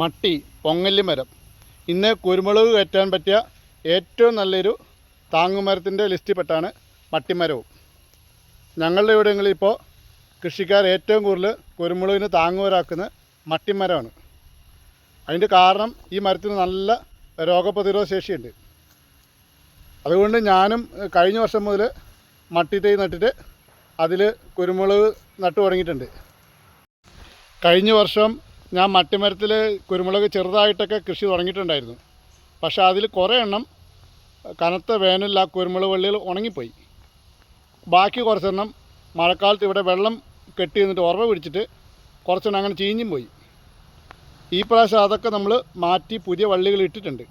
മട്ടി പൊങ്ങല്ലി മരം ഇന്ന് കുരുമുളക് കയറ്റാൻ പറ്റിയ ഏറ്റവും നല്ലൊരു താങ്ങുമരത്തിന്റെ ലിസ്റ്റിൽപ്പെട്ടാണ് മട്ടിമരവും. ഞങ്ങളുടെ ഇവിടെങ്ങളിൽ ഇപ്പോൾ കൃഷിക്കാർ ഏറ്റവും കൂടുതൽ കുരുമുളകിന് താങ്ങുമരാക്കുന്ന മട്ടിമരമാണ്. അതിന്റെ കാരണം ഈ മരത്തിന് നല്ല രോഗപ്രതിരോധ ശേഷിയുണ്ട്. അതുകൊണ്ട് ഞാനും കഴിഞ്ഞ വർഷം മുതൽ മട്ടി തൈ നട്ടിട്ട് അതിൽ കുരുമുളക് നട്ടു തുടങ്ങിയിട്ടുണ്ട്. കഴിഞ്ഞ വർഷം ഞാൻ മട്ടിമരത്തിൽ കുരുമുളക് ചെറുതായിട്ടൊക്കെ കൃഷി തുടങ്ങിയിട്ടുണ്ടായിരുന്നു. പക്ഷേ അതിൽ കുറേ എണ്ണം കനത്ത വേനലിൽ ആ കുരുമുളക് വള്ളികൾ ഉണങ്ങിപ്പോയി. ബാക്കി കുറച്ചെണ്ണം മഴക്കാലത്ത് ഇവിടെ വെള്ളം കെട്ടി നിന്നിട്ട് ഉറവ പിടിച്ചിട്ട് കുറച്ചെണ്ണം അങ്ങനെ ചീഞ്ഞും പോയി. ഈ പ്രാവശ്യം അതൊക്കെ നമ്മൾ മാറ്റി പുതിയ വള്ളികൾ ഇട്ടിട്ടുണ്ട്.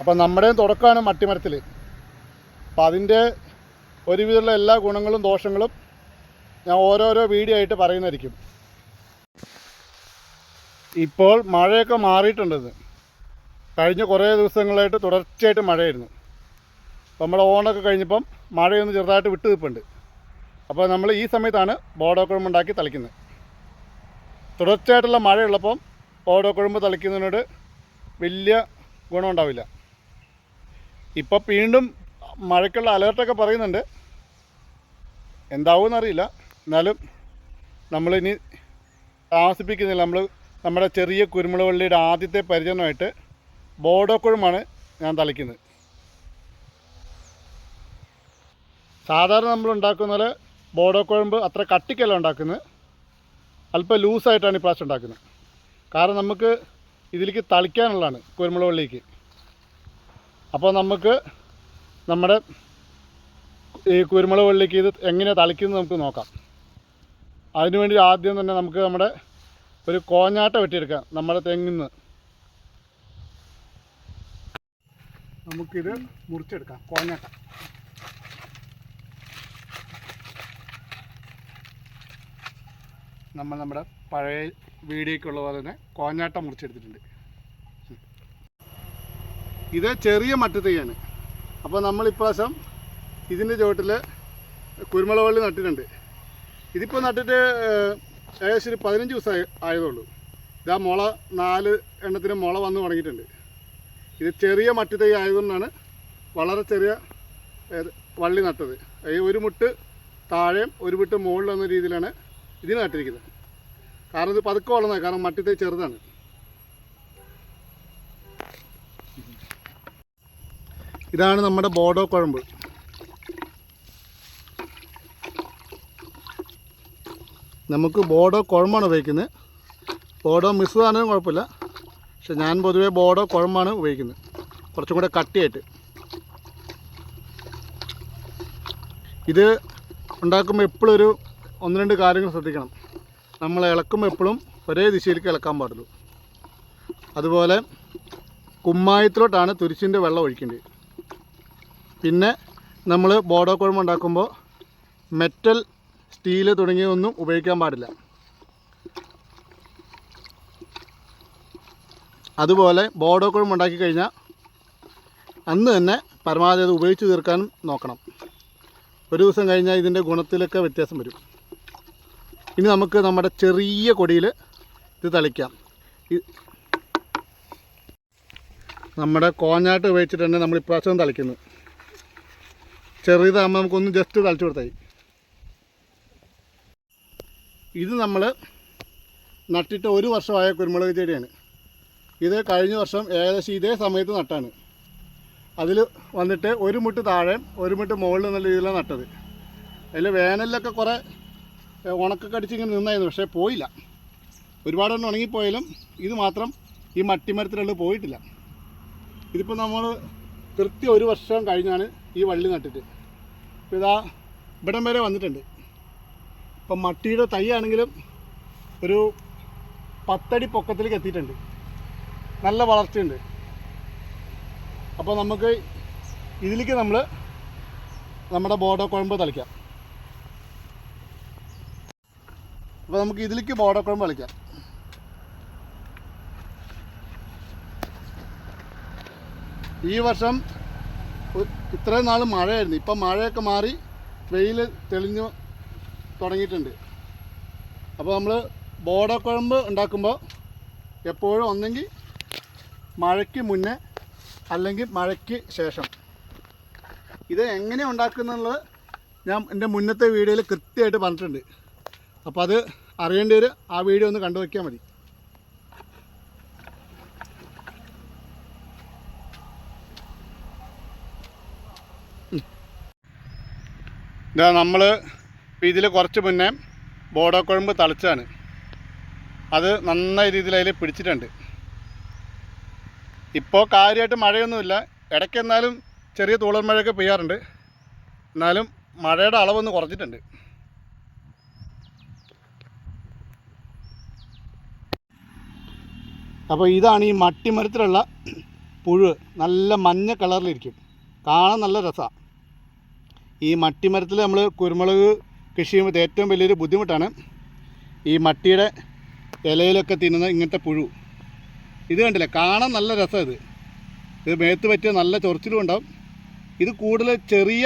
അപ്പം നമ്മുടെയും തുടക്കമാണ് മട്ടിമരത്തിൽ അപ്പം അതിന്റെ ഒരുവിധമുള്ള എല്ലാ ഗുണങ്ങളും ദോഷങ്ങളും ഞാൻ ഓരോരോ വീഡിയോ ആയിട്ട് പറയുന്നതായിരിക്കും. ഇപ്പോൾ മഴയൊക്കെ മാറിയിട്ടുണ്ടത് കഴിഞ്ഞ കുറേ ദിവസങ്ങളായിട്ട് തുടർച്ചയായിട്ട് മഴയായിരുന്നു. അപ്പോൾ നമ്മുടെ ഓണൊക്കെ കഴിഞ്ഞപ്പം മഴയൊന്ന് ചെറുതായിട്ട് വിട്ടു നിൽപ്പുണ്ട് അപ്പോൾ നമ്മൾ ഈ സമയത്താണ് ബോഡോക്കുഴമ്പ് ഉണ്ടാക്കി തളിക്കുന്നത്. തുടർച്ചയായിട്ടുള്ള മഴയുള്ളപ്പം ബോഡോക്കുഴമ്പ് തളിക്കുന്നതിനോട് വലിയ ഗുണമുണ്ടാവില്ല. ഇപ്പോൾ വീണ്ടും മഴയ്ക്കുള്ള അലേർട്ടൊക്കെ പറയുന്നുണ്ട്. എന്താവുമെന്നറിയില്ല എന്നാലും നമ്മളിനി താമസിപ്പിക്കുന്നില്ല. നമ്മൾ നമ്മുടെ ചെറിയ കുരുമുളക് വള്ളിയുടെ ആദ്യത്തെ പരിചരണമായിട്ട് ബോഡോക്കുഴമാണ് ഞാൻ തളിക്കുന്നത്. സാധാരണ നമ്മൾ ഉണ്ടാക്കുന്ന പോലെ ബോഡോക്കുഴമ്പ് അത്ര കട്ടിക്കല്ല ഉണ്ടാക്കുന്നത്. അല്പം ലൂസായിട്ടാണ് ഈ പ്രാവശ്യം ഉണ്ടാക്കുന്നത്. കാരണം നമുക്ക് ഇതിലേക്ക് തളിക്കാനുള്ളതാണ് കുരുമുളക് വള്ളിക്ക്. അപ്പോൾ നമുക്ക് നമ്മുടെ ഈ കുരുമുളക് വെള്ളിക്ക് ഇത് എങ്ങനെ തളിക്കുന്നത് നമുക്ക് നോക്കാം. അതിനുവേണ്ടി ആദ്യം തന്നെ നമുക്ക് നമ്മുടെ ഒരു കോഞ്ഞാട്ട വെട്ടിയെടുക്കാം നമ്മുടെ തെങ്ങിൽ നിന്ന് നമുക്കിത് മുറിച്ചെടുക്കാം കോഞ്ഞാട്ട. നമ്മൾ നമ്മുടെ പഴയ വീഡിയോയ്ക്കുള്ള പോലെ തന്നെ കോഞ്ഞാട്ട മുറിച്ചെടുത്തിട്ടുണ്ട്. ഇത് ചെറിയ മട്ടുതൈയാണ്. അപ്പോൾ നമ്മൾ ഇപ്രാവശ്യം ഇതിന്റെ ചുവട്ടിൽ കുരുമുളക് വള്ളി നട്ടിട്ടുണ്ട്. ഇതിപ്പോൾ നട്ടിട്ട് ഏകദേശം ഒരു പതിനഞ്ച് ദിവസം ആയതുള്ളൂ. ഇതാ മുള നാല് എണ്ണത്തിന് മുള വന്ന് തുടങ്ങിയിട്ടുണ്ട്. ഇത് ചെറിയ മട്ടി തൈ ആയതുകൊണ്ടാണ് വളരെ ചെറിയ വള്ളി നട്ടത്. ഈ ഒരു മുട്ട് താഴെയും ഒരു മുട്ട് മുകളിൽ എന്ന രീതിയിലാണ് ഇതിന് നട്ടിരിക്കുന്നത്. കാരണം ഇത് പതുക്കെ വളർന്നത് കാരണം മട്ടുതൈ ചെറുതാണ്. ഇതാണ് നമ്മുടെ ബോഡോ കുഴമ്പ്. നമുക്ക് ബോഡോ കുഴമ്പാണ് ഉപയോഗിക്കുന്നത്. ബോഡോ മിശ്രിതാണെങ്കിലും കുഴപ്പമില്ല. പക്ഷെ ഞാൻ പൊതുവേ ബോഡോ കുഴമ്പാണ് ഉപയോഗിക്കുന്നത്. കുറച്ചും കൂടെ കട്ടിയായിട്ട്. ഇത് ഉണ്ടാക്കുമ്പോൾ എപ്പോഴും ഒരു ഒന്ന് രണ്ട് കാര്യങ്ങൾ ശ്രദ്ധിക്കണം. നമ്മൾ ഇളക്കുമ്പോൾ എപ്പോഴും ഒരേ ദിശയിലേക്ക് ഇളക്കാൻ പാടുള്ളൂ. അതുപോലെ കുമ്മായത്തിലോട്ടാണ് തുരിശിന്റെ വെള്ളം ഒഴിക്കേണ്ടത്. പിന്നെ നമ്മൾ ബോഡോ കുഴമ്പ് ഉണ്ടാക്കുമ്പോൾ മെറ്റൽ സ്റ്റീൽ തുടങ്ങിയതൊന്നും ഉപയോഗിക്കാൻ പാടില്ല. അതുപോലെ ബോഡോ കുഴമ്പ് ഉണ്ടാക്കി കഴിഞ്ഞാൽ അന്ന് തന്നെ പരമാവധി അത് ഉപയോഗിച്ച് തീർക്കാനും നോക്കണം. ഒരു ദിവസം കഴിഞ്ഞാൽ ഇതിന്റെ ഗുണത്തിലൊക്കെ വ്യത്യാസം വരും. ഇനി നമുക്ക് നമ്മുടെ ചെറിയ കൊടിയിൽ ഇത് തളിക്കാം. നമ്മുടെ കോഞ്ഞാട്ട് ഉപയോഗിച്ചിട്ടാണ് നമ്മൾ ഇപ്രാവശ്യം തളിക്കുന്നത് ചെറിയതാകുമ്പോൾ നമുക്കൊന്ന് ജസ്റ്റ് തളിച്ചു കൊടുത്താൽ ഇത് നമ്മൾ നട്ടിട്ട് ഒരു വർഷമായ കുരുമുളക് ചെടിയാണ്. ഇത് കഴിഞ്ഞ വർഷം ഏകദേശം ഇതേ സമയത്ത് നട്ടാണ്. അതിൽ വന്നിട്ട് ഒരു മുട്ട് താഴെ ഒരു മുട്ട് മുകളിൽ നല്ല രീതിയിലാണ് നട്ടത്. അതിൽ വേനലിലൊക്കെ കുറേ ഉണക്കൊക്കെ അടിച്ച് ഇങ്ങനെ നിന്നായിരുന്നു പക്ഷേ പോയില്ല. ഒരുപാടൊന്നും ഉണങ്ങിപ്പോയാലും ഇത് മാത്രം ഈ മട്ടിമരത്തിലുള്ള പോയിട്ടില്ല. ഇതിപ്പോൾ നമ്മൾ കൃത്യം ഒരു വർഷം കഴിഞ്ഞാണ് ഈ വള്ളി നട്ടിട്ട്. അപ്പോൾ ഇതാ ഇവിടം വരെ വന്നിട്ടുണ്ട്. ഇപ്പം മട്ടിയുടെ തൈ ആണെങ്കിലും ഒരു പത്തടി പൊക്കത്തിലേക്ക് എത്തിയിട്ടുണ്ട്. നല്ല വളർച്ചയുണ്ട്. അപ്പോൾ നമുക്ക് ഇതിലേക്ക് നമ്മൾ നമ്മുടെ ബോഡോ കുഴമ്പ് തളിക്കാം. അപ്പോൾ നമുക്ക് ഇതിലേക്ക് ബോഡോ കുഴമ്പ് തളിക്കാം. ഈ വർഷം ഇത്രയും നാൾ മഴയായിരുന്നു. ഇപ്പം മഴയൊക്കെ മാറി വെയിൽ തെളിഞ്ഞു തുടങ്ങിയിട്ടുണ്ട്. അപ്പോൾ നമ്മൾ ബോഡക്കുഴമ്പ് ഉണ്ടാക്കുമ്പോൾ എപ്പോഴും ഒന്നെങ്കിൽ മഴയ്ക്ക് മുന്നേ അല്ലെങ്കിൽ മഴയ്ക്ക് ശേഷം. ഇത് എങ്ങനെ ഉണ്ടാക്കുന്നുള്ളത് ഞാൻ എന്റെ മുന്നത്തെ വീഡിയോയിൽ കൃത്യമായിട്ട് പറഞ്ഞിട്ടുണ്ട്. അപ്പോൾ അത് അറിയേണ്ടവർ ആ വീഡിയോ ഒന്ന് കണ്ടു വയ്ക്കാൻ മതി. ഇതാ നമ്മൾ ഇതിൽ കുറച്ച് മുന്നേ ബോടക്കുഴമ്പ് തളിച്ചാണ് അത് നന്നായ രീതിയിൽ അതിൽ പിടിച്ചിട്ടുണ്ട്. ഇപ്പോൾ കാര്യമായിട്ട് മഴയൊന്നുമില്ല. ഇടയ്ക്ക് എന്നാലും ചെറിയ തൂളൻ മഴയൊക്കെ പെയ്യാറുണ്ട്. എന്നാലും മഴയുടെ അളവൊന്ന് കുറച്ചിട്ടുണ്ട് അപ്പോൾ ഇതാണ് ഈ മട്ടിമരത്തിലുള്ള പുഴു. നല്ല മഞ്ഞ കളറിലിരിക്കും. കാണാൻ നല്ല രസമാണ് ഈ മട്ടിമരത്തിൽ നമ്മൾ കുരുമുളക് കൃഷി ചെയ്യുമ്പോൾ ഏറ്റവും വലിയൊരു ബുദ്ധിമുട്ടാണ്. ഈ മട്ടിയുടെ ഇലയിലൊക്കെ തിന്നുന്ന ഇങ്ങനത്തെ പുഴു. ഇത് കണ്ടില്ലേ? കാണാൻ നല്ല രസം ഇത്. ഇത് മേത്ത് പറ്റിയ നല്ല ചൊറിച്ചിലും ഉണ്ടാവും. ഇത് കൂടുതൽ ചെറിയ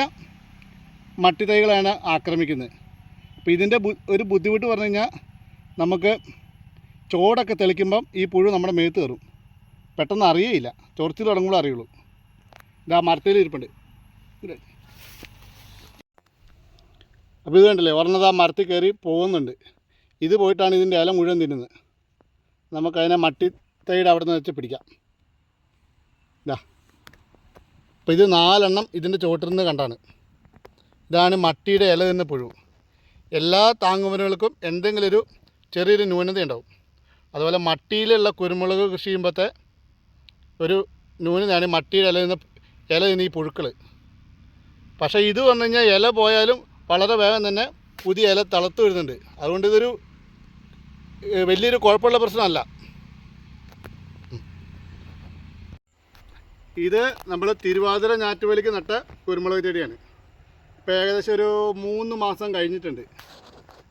മട്ടി തൈകളാണ് ആക്രമിക്കുന്നത്. അപ്പോൾ ഇതിന്റെ ഒരു ബുദ്ധിമുട്ട് പറഞ്ഞു കഴിഞ്ഞാൽ നമുക്ക് ചോടൊക്കെ തെളിക്കുമ്പം ഈ പുഴു നമ്മുടെ മേത്ത് കയറും. പെട്ടെന്ന് അറിയേയില്ല. ചൊറിച്ചിൽ തുടങ്ങുമ്പോൾ അറിയുള്ളൂ. ഇതാ മരത്തിൽ ഇരിപ്പുണ്ട്. അപ്പോൾ ഇത് കണ്ടില്ലേ? ഒരെണ്ണത് ആ മരത്തിൽ കയറി പോകുന്നുണ്ട്. ഇത് പോയിട്ടാണ് ഇതിന്റെ ഇല മുഴുവൻ തിന്നുന്നത്. നമുക്കതിനെ മട്ടി തൈയുടെ അവിടെ നിന്ന് വെച്ച് പിടിക്കാം. ഇതാ അപ്പോൾ ഇത് നാലെണ്ണം ഇതിന്റെ ചോട്ടിൽ നിന്ന് കണ്ടാണ്. ഇതാണ് മട്ടിയുടെ ഇല നിന്ന് പുഴു. എല്ലാ താങ്ങുമരങ്ങൾക്കും എന്തെങ്കിലും ഒരു ചെറിയൊരു ന്യൂനത ഉണ്ടാവും അതുപോലെ മട്ടിയിലുള്ള കുരുമുളക് കൃഷി ചെയ്യുമ്പോഴത്തെ ഒരു ന്യൂനതയാണ് മട്ടിയുടെ ഇല തിന്ന ഇല തിന്ന ഈ പുഴുക്കൾ പക്ഷേ ഇത് വന്നു കഴിഞ്ഞാൽ ഇല പോയാലും വളരെ വേഗം തന്നെ പുതിയ ഇല തളർത്ത് വരുന്നുണ്ട്. അതുകൊണ്ട് ഇതൊരു വലിയൊരു കുഴപ്പമുള്ള പ്രശ്നമല്ല. ഇത് നമ്മൾ തിരുവാതിര ഞാറ്റുവേലിക്ക് നട്ട കുരുമുളക് ചെടിയാണ്. ഇപ്പോൾ ഏകദേശം ഒരു മൂന്ന് മാസം കഴിഞ്ഞിട്ടുണ്ട്.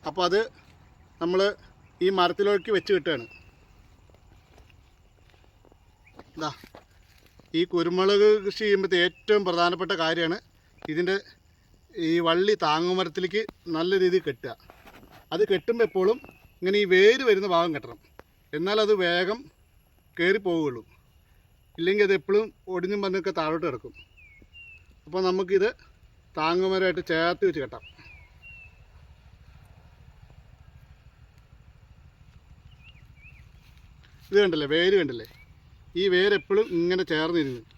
അപ്പോൾ അത് നമ്മൾ ഈ മരത്തിലേക്ക് വെച്ച് കിട്ടുകയാണ്. ഇതാ ഈ കുരുമുളക് കൃഷി ചെയ്യുമ്പോഴത്തെ ഏറ്റവും പ്രധാനപ്പെട്ട കാര്യമാണ് ഇതിന്റെ ഈ വള്ളി താങ്ങുമരത്തിലേക്ക് നല്ല രീതിയിൽ കെട്ടുക. അത് കെട്ടുമ്പോൾ എപ്പോഴും ഇങ്ങനെ ഈ വേര് വരുന്ന ഭാഗം കെട്ടണം. എന്നാൽ അത് വേഗം കയറി പോവുകയുള്ളൂ. ഇല്ലെങ്കിൽ അത് എപ്പോഴും ഒടിഞ്ഞും വന്നൊക്കെ താഴോട്ട് കിടക്കും. അപ്പോൾ നമുക്കിത് താങ്ങുമരമായിട്ട് ചേർത്ത് വെച്ച് കെട്ടാം. ഇത് കണ്ടില്ലേ? വേര് കണ്ടില്ലേ? ഈ വേര് എപ്പോഴും ഇങ്ങനെ ചേർന്നിരുന്നു.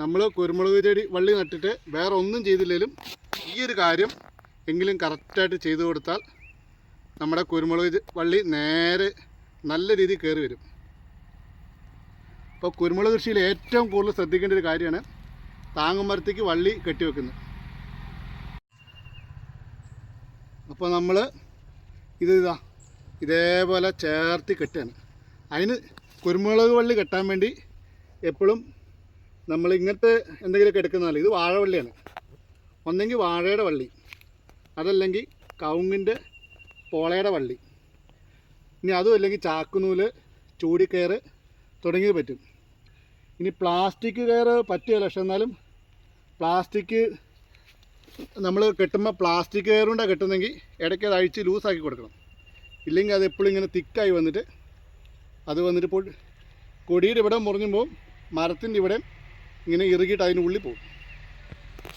നമ്മൾ കുരുമുളക് ചെടി വള്ളി നട്ടിട്ട് വേറെ ഒന്നും ചെയ്തില്ലെങ്കിലും ഈ ഒരു കാര്യം എങ്കിലും കറക്റ്റായിട്ട് ചെയ്തു കൊടുത്താൽ നമ്മുടെ കുരുമുളക് വള്ളി നേരെ നല്ല രീതിയിൽ കയറി വരും. അപ്പോൾ കുരുമുളക് കൃഷിയിൽ ഏറ്റവും കൂടുതൽ ശ്രദ്ധിക്കേണ്ട ഒരു കാര്യമാണ് താങ്ങുമരത്തേക്ക് വള്ളി കെട്ടിവെക്കുന്നത് അപ്പോൾ നമ്മൾ ഇത് ഇതാ ഇതേപോലെ ചേർത്തി കെട്ടുകയാണ്. അതിന് കുരുമുളക് വള്ളി കെട്ടാൻ വേണ്ടി എപ്പോഴും നമ്മൾ ഇങ്ങനത്തെ എന്തെങ്കിലുമൊക്കെ എടുക്കുന്നതല്ല ഇത് വാഴവള്ളിയാണ് ഒന്നെങ്കിൽ വാഴയുടെ വള്ളി അതല്ലെങ്കിൽ കവുങ്ങിന്റെ പോളയുടെ വള്ളി. ഇനി അതും അല്ലെങ്കിൽ ചാക്കുനൂൽ ചൂടിക്കയർ തുടങ്ങിയത് പറ്റും. ഇനി പ്ലാസ്റ്റിക് കയർ പറ്റുകയില്ല പക്ഷെ എന്നാലും പ്ലാസ്റ്റിക് നമ്മൾ കെട്ടുമ്പോൾ പ്ലാസ്റ്റിക് കയർ കൊണ്ടാണ് കെട്ടുന്നെങ്കിൽ ഇടയ്ക്ക് അത് അഴിച്ച് ലൂസാക്കി കൊടുക്കണം. ഇല്ലെങ്കിൽ അത് എപ്പോഴും ഇങ്ങനെ തിക്കായി വന്നിട്ട് അത് വന്നിട്ട് ഇപ്പോൾ കൊടിയുടെ ഇവിടെ മുറിഞ്ഞുമ്പോൾ മരത്തിന്റെ ഇവിടെ ഇങ്ങനെ ഇറുകിയിട്ട് അതിന്റെ ഉള്ളിൽ പോകും.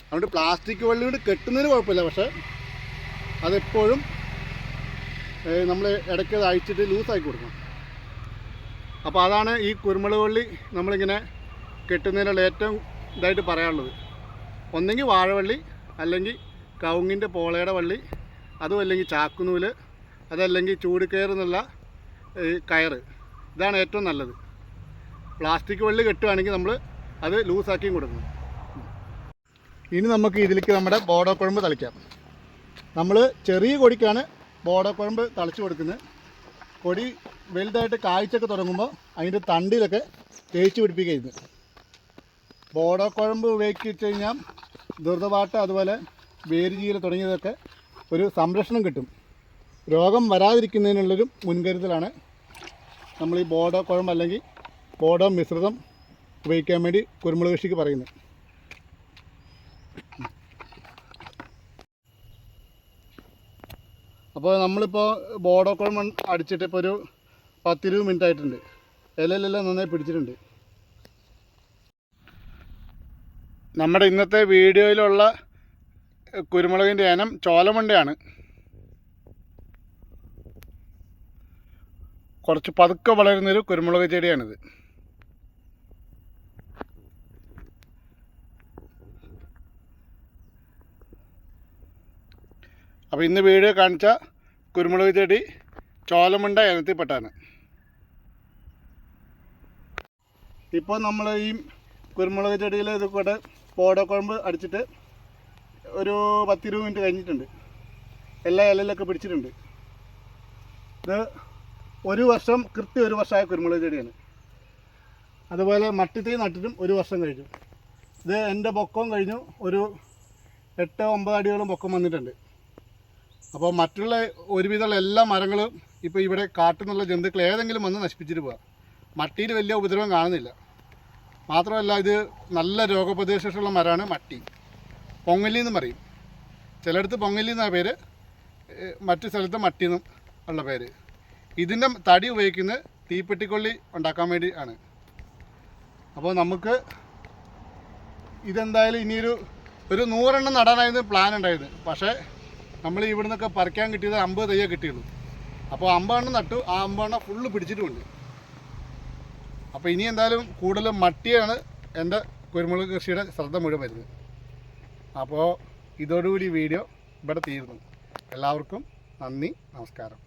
അതുകൊണ്ട് പ്ലാസ്റ്റിക് വള്ളി കൊണ്ട് കെട്ടുന്നതിന് കുഴപ്പമില്ല. പക്ഷേ അതെപ്പോഴും നമ്മൾ ഇടയ്ക്ക് അത് അഴിച്ചിട്ട് ലൂസാക്കി കൊടുക്കണം. അപ്പോൾ അതാണ് ഈ കുരുമുളക് വള്ളി നമ്മളിങ്ങനെ കെട്ടുന്നതിനുള്ള ഏറ്റവും ഇതായിട്ട് പറയാനുള്ളത്. ഒന്നെങ്കിൽ വാഴവള്ളി അല്ലെങ്കിൽ കവുങ്ങിന്റെ പോളയുടെ വള്ളി അതും അല്ലെങ്കിൽ ചാക്കുനൂൽ അതല്ലെങ്കിൽ ചൂടുകയർ എന്നുള്ള കയറ്. ഇതാണ് ഏറ്റവും നല്ലത്. പ്ലാസ്റ്റിക് വള്ളി കെട്ടുകയാണെങ്കിൽ നമ്മൾ അത് ലൂസാക്കിയും കൊടുക്കണം ഇനി നമുക്ക് ഇതിലേക്ക് നമ്മുടെ ബോഡോ കുഴമ്പ് തളിക്കാം. നമ്മൾ ചെറിയ കൊടിക്കാണ് ബോഡോ കുഴമ്പ് തളിച്ചു കൊടുക്കുന്നത്. കൊടി വലുതായിട്ട് കാഴ്ചയൊക്കെ തുടങ്ങുമ്പോൾ അതിന്റെ തണ്ടിലൊക്കെ തേച്ച് പിടിപ്പിക്കുന്നത് ബോഡോ കുഴമ്പ് ഉപയോഗിച്ച് കഴിഞ്ഞാൽ ദുർദപാട്ട് അതുപോലെ വേരുചീല തുടങ്ങിയതൊക്കെ ഒരു സംരക്ഷണം കിട്ടും. രോഗം വരാതിരിക്കുന്നതിനുള്ളൊരു മുൻകരുതലാണ് നമ്മൾ ഈ ബോഡോ കുഴമ്പ് അല്ലെങ്കിൽ ബോഡോ മിശ്രിതം ഉപയോഗിക്കാൻ വേണ്ടി കുരുമുളക് കൃഷിക്ക് പറയുന്നത് അപ്പോൾ നമ്മളിപ്പോൾ ബോർഡോക്കോളം അടിച്ചിട്ട് ഇപ്പോൾ ഒരു പത്തിരുപത് മിനിറ്റ് ആയിട്ടുണ്ട്. ഇലയിലെല്ലാം നന്നായി പിടിച്ചിട്ടുണ്ട്. നമ്മുടെ ഇന്നത്തെ വീഡിയോയിലുള്ള കുരുമുളകിന്റെ ഇനം ചോലമുണ്ടയാണ്. കുറച്ച് പതുക്കെ വളരുന്നൊരു കുരുമുളക് ചെടിയാണിത്. അപ്പോൾ ഇന്ന് വീഡിയോ കാണിച്ച കുരുമുളക് ചെടി ചോലമുണ്ട ഇനത്തിൽപ്പെട്ടാണ്. ഇപ്പോൾ നമ്മൾ ഈ കുരുമുളക് ചെടിയിൽ ഇത് കൂടെ പോടക്കുഴമ്പ് അടിച്ചിട്ട് ഒരു പത്തിരുപത് മിനിറ്റ് കഴിഞ്ഞിട്ടുണ്ട്. എല്ലാ ഇലയിലൊക്കെ പിടിച്ചിട്ടുണ്ട്. ഇത് ഒരു വർഷം കൃത്യം ഒരു വർഷമായ കുരുമുളക് ചെടിയാണ്. അതുപോലെ മട്ടിത്തൈ നട്ടിട്ടും ഒരു വർഷം കഴിഞ്ഞു. ഇത് എന്റെ പൊക്കം കഴിഞ്ഞു. ഒരു എട്ട് ഒമ്പത് അടിയോളം പൊക്കം വന്നിട്ടുണ്ട്. അപ്പോൾ മറ്റുള്ള ഒരുവിധമുള്ള എല്ലാ മരങ്ങളും ഇപ്പോൾ ഇവിടെ കാട്ടുന്നുള്ള ജന്തുക്കൾ ഏതെങ്കിലും വന്ന് നശിപ്പിച്ചിട്ട് പോകാം മട്ടിയിൽ വലിയ ഉപദ്രവം കാണുന്നില്ല. മാത്രമല്ല ഇത് നല്ല രോഗപ്രതിശേഷമുള്ള മരമാണ് മട്ടി. പൊങ്ങല്ലി എന്ന് പറയും. ചിലയിടത്ത് പൊങ്ങല്ലി എന്നാ പേര്. മറ്റു സ്ഥലത്ത് മട്ടി എന്നും ഉള്ള പേര്. ഇതിന്റെ തടി ഉപയോഗിക്കുന്നത് തീപ്പെട്ടിക്കൊള്ളി ഉണ്ടാക്കാൻ വേണ്ടി ആണ്. അപ്പോൾ നമുക്ക് ഇതെന്തായാലും ഇനിയൊരു ഒരു നൂറെണ്ണം നടാനായിരുന്നു പ്ലാൻ ഉണ്ടായിരുന്നു പക്ഷേ നമ്മൾ ഇവിടെ നിന്നൊക്കെ പറിക്കാൻ കിട്ടിയത് അമ്പത് തയ്യേ കിട്ടിയുള്ളൂ. അപ്പോൾ അമ്പതെണ്ണം നട്ടു ആ അമ്പതെണ്ണം ഫുള്ള് പിടിച്ചിട്ടുമുണ്ട് അപ്പോൾ ഇനി എന്തായാലും കൂടുതലും മട്ടിയാണ് എന്റെ കുരുമുളക് കൃഷിയുടെ ശ്രദ്ധ മുഴുവൻ വരുന്നത്. അപ്പോൾ ഇതോടുകൂടി വീഡിയോ ഇവിടെ തീരുന്നു എല്ലാവർക്കും നന്ദി നമസ്കാരം.